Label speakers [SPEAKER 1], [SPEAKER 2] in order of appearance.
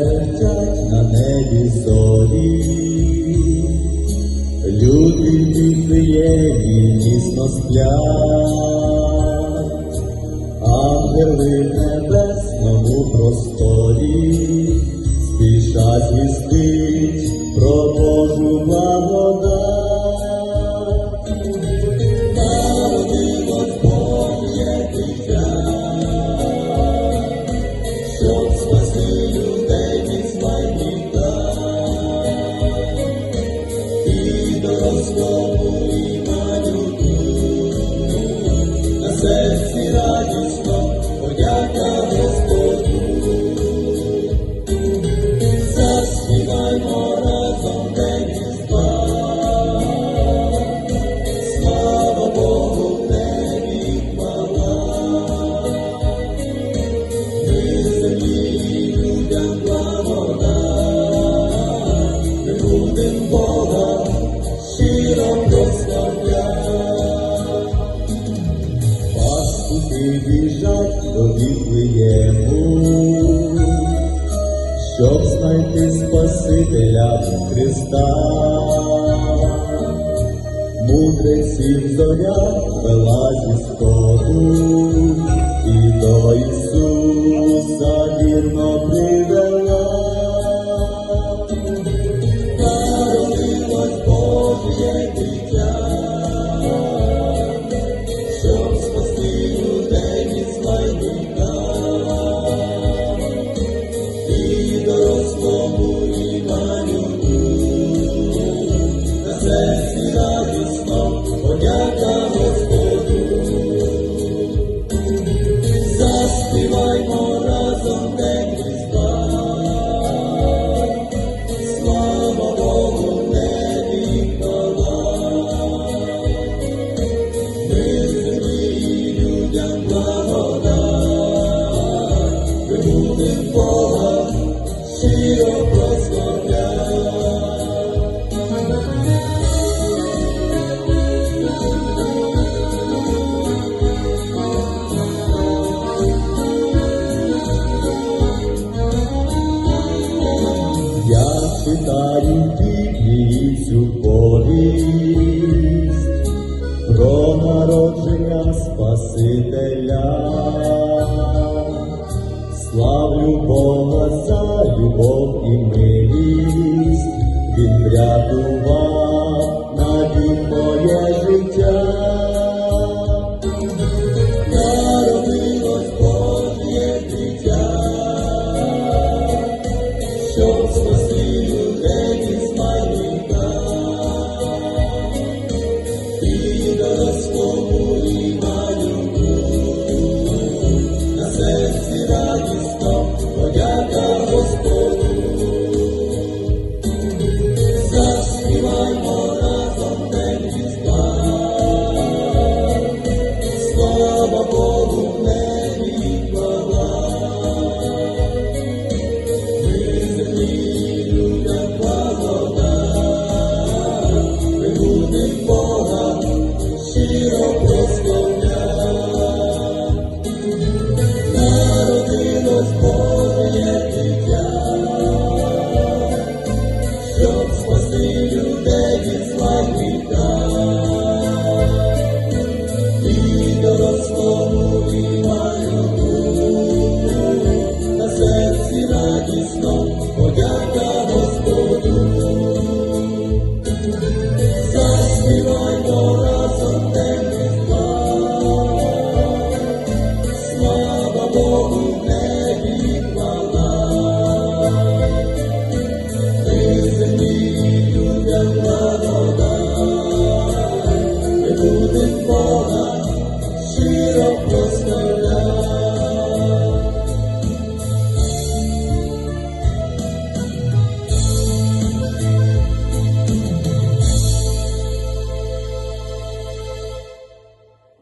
[SPEAKER 1] мерехтять на небі зорі, люди в Віфлеємі місно сплять, ангели небесному просторі, спішать вісти. щоб знайти Спасителя Христа, мудреців зоря вела. Питаю пітницю полість про народ. Hidayah 怎么不